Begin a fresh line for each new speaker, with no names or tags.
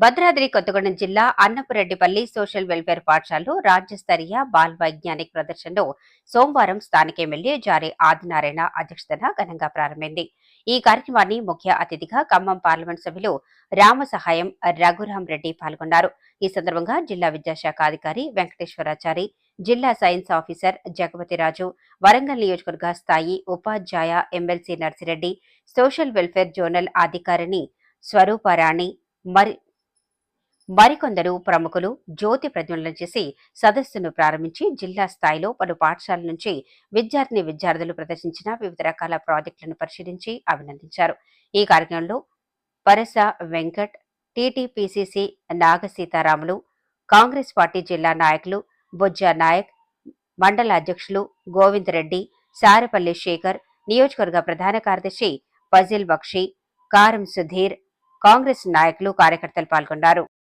భద్రాద్రి కొత్తగూడెం జిల్లా Annapureddypalli social welfare పాఠశాలలో రాజ్యస్తరీయ ball వైజ్ఞానిక్ ప్రదర్శనను సోమవారం స్థానిక ఎమ్మెల్యే జారి ఆదినారాయణ అధ్యక్షతన ఘనంగా ప్రారంభమైంది. ఈ కార్యక్రమాన్ని ముఖ్య అతిథిగా ఖమ్మం పార్లమెంట్ సభ్యులు రామ సహాయం రఘురాం రెడ్డి పాల్గొన్నారు. ఈ సందర్భంగా జిల్లా విద్యాశాఖ అధికారి వెంకటేశ్వరాచారి జిల్లా సైన్స్ ఆఫీసర్ జగపతిరాజు వరంగల్ నియోజకవర్గ స్థాయి ఉపాధ్యాయ MLC Narsireddy social welfare zonal అధికారిని స్వరూపరాణి మరి మరికొందరు ప్రముఖులు జ్యోతి ప్రజ్వలన చేసి సదస్సును ప్రారంభించి జిల్లా స్థాయిలో పలు పాఠశాలల నుంచి విద్యార్థిని విద్యార్థులు ప్రదర్శించిన వివిధ రకాల ప్రాజెక్టులను పరిశీలించి అభినందించారు. ఈ కార్యక్రమంలో Parasa Venkat TTPCC Naga Seetharamulu Congress party జిల్లా నాయకులు బొజ్జా నాయక్ మండల అధ్యక్షులు గోవింద్ రెడ్డి సారపల్లి శేఖర్ నియోజకవర్గ ప్రధాన కార్యదర్శి ఫజిల్ బక్షి కారం సుధీర్ కాంగ్రెస్ నాయకులు కార్యకర్తలు పాల్గొన్నారు.